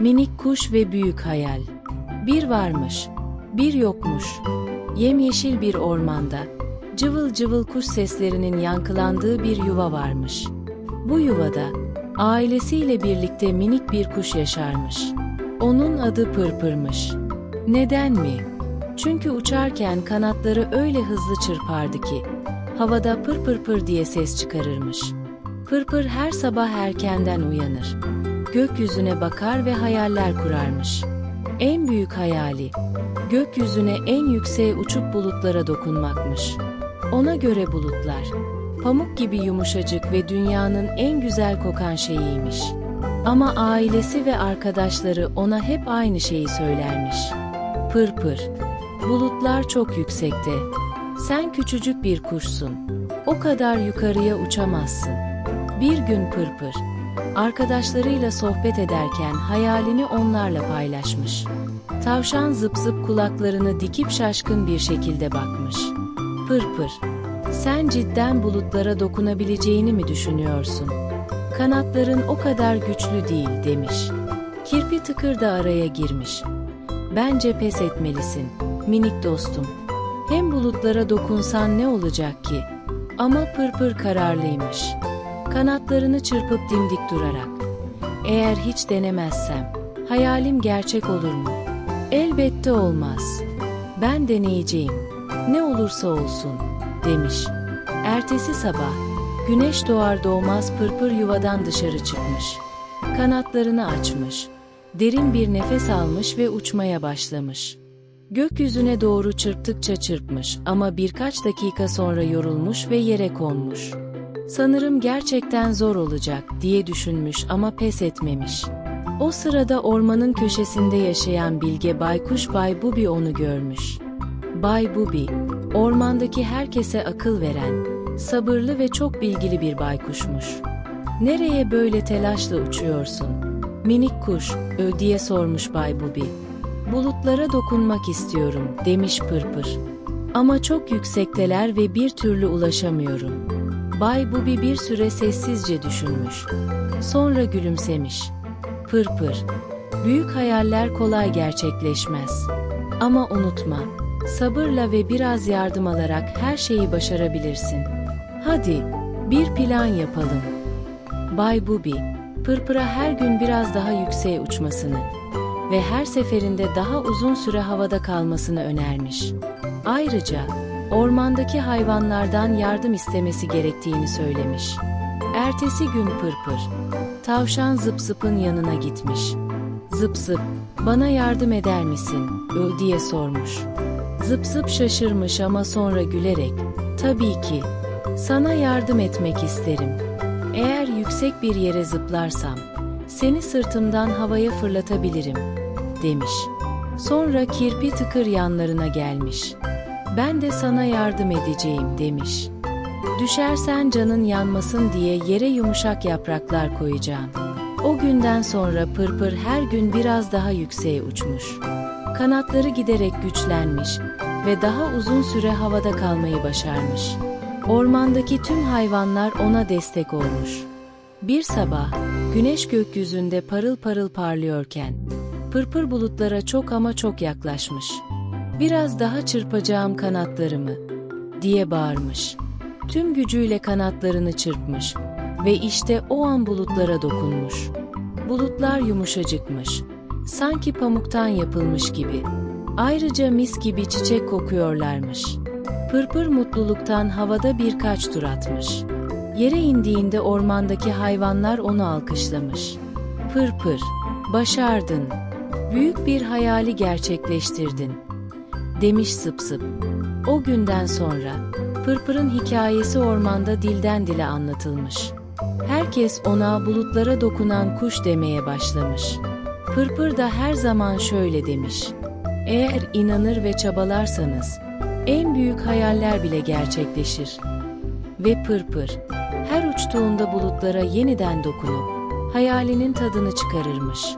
Minik kuş ve büyük hayal. Bir varmış, bir yokmuş. Yemyeşil bir ormanda, cıvıl cıvıl kuş seslerinin yankılandığı bir yuva varmış. Bu yuvada, ailesiyle birlikte minik bir kuş yaşarmış. Onun adı Pırpır'mış. Neden mi? Çünkü uçarken kanatları öyle hızlı çırpardı ki, havada pır pır pır diye ses çıkarırmış. Pırpır her sabah erkenden uyanır. Gökyüzüne bakar ve hayaller kurarmış. En büyük hayali, gökyüzüne en yükseğe uçup bulutlara dokunmakmış. Ona göre bulutlar, pamuk gibi yumuşacık ve dünyanın en güzel kokan şeyiymiş. Ama ailesi ve arkadaşları ona hep aynı şeyi söylermiş. Pır pır, bulutlar çok yüksekte. Sen küçücük bir kuşsun. O kadar yukarıya uçamazsın. Bir gün Pırpır, arkadaşlarıyla sohbet ederken hayalini onlarla paylaşmış. Tavşan zıp zıp kulaklarını dikip şaşkın bir şekilde bakmış. Pırpır, sen cidden bulutlara dokunabileceğini mi düşünüyorsun? Kanatların o kadar güçlü değil demiş. Kirpi tıkır da araya girmiş. Bence pes etmelisin, minik dostum. Hem bulutlara dokunsan ne olacak ki? Ama pırpır kararlıymış. Kanatlarını çırpıp dimdik durarak. Eğer hiç denemezsem, hayalim gerçek olur mu? Elbette olmaz. Ben deneyeceğim. Ne olursa olsun, demiş. Ertesi sabah, güneş doğar doğmaz pırpır yuvadan dışarı çıkmış. Kanatlarını açmış. Derin bir nefes almış ve uçmaya başlamış. Gökyüzüne doğru çırptıkça çırpmış ama birkaç dakika sonra yorulmuş ve yere konmuş. Sanırım gerçekten zor olacak diye düşünmüş ama pes etmemiş. O sırada ormanın köşesinde yaşayan bilge baykuş Bay Bubi onu görmüş. Bay Bubi, ormandaki herkese akıl veren, sabırlı ve çok bilgili bir baykuşmuş. Nereye böyle telaşla uçuyorsun? Minik kuş, ö diye sormuş Bay Bubi. Bulutlara dokunmak istiyorum, demiş Pırpır. Ama çok yüksekteler ve bir türlü ulaşamıyorum. Bay Bubi bir süre sessizce düşünmüş. Sonra gülümsemiş. Pırpır, büyük hayaller kolay gerçekleşmez. Ama unutma, sabırla ve biraz yardım alarak her şeyi başarabilirsin. Hadi, bir plan yapalım. Bay Bubi, Pırpır'a her gün biraz daha yükseğe uçmasını ve her seferinde daha uzun süre havada kalmasını önermiş. Ayrıca ormandaki hayvanlardan yardım istemesi gerektiğini söylemiş. Ertesi gün Pırpır, tavşan Zıp Zıp'ın yanına gitmiş. Zıp bana yardım eder misin? Ö diye sormuş. Zıp şaşırmış ama sonra gülerek, tabii ki, sana yardım etmek isterim. Eğer yüksek bir yere zıplarsam, seni sırtımdan havaya fırlatabilirim, demiş. Sonra kirpi tıkır yanlarına gelmiş. Ben de sana yardım edeceğim, demiş. Düşersen canın yanmasın diye yere yumuşak yapraklar koyacağım. O günden sonra Pırpır her gün biraz daha yükseğe uçmuş. Kanatları giderek güçlenmiş ve daha uzun süre havada kalmayı başarmış. Ormandaki tüm hayvanlar ona destek olmuş. Bir sabah, güneş gökyüzünde parıl parıl parlıyorken, pırpır bulutlara çok ama çok yaklaşmış. Biraz daha çırpacağım kanatlarımı, diye bağırmış. Tüm gücüyle kanatlarını çırpmış ve işte o an bulutlara dokunmuş. Bulutlar yumuşacıkmış, sanki pamuktan yapılmış gibi. Ayrıca mis gibi çiçek kokuyorlarmış. Pırpır mutluluktan havada birkaç tur atmış. Yere indiğinde ormandaki hayvanlar onu alkışlamış. Pırpır, başardın. Büyük bir hayali gerçekleştirdin. Demiş sıp. O günden sonra Pırpır'ın hikayesi ormanda dilden dile anlatılmış. Herkes ona bulutlara dokunan kuş demeye başlamış. Pırpır da her zaman şöyle demiş. Eğer inanır ve çabalarsanız, en büyük hayaller bile gerçekleşir. Ve Pırpır, her uçtuğunda bulutlara yeniden dokunup, hayalinin tadını çıkarırmış.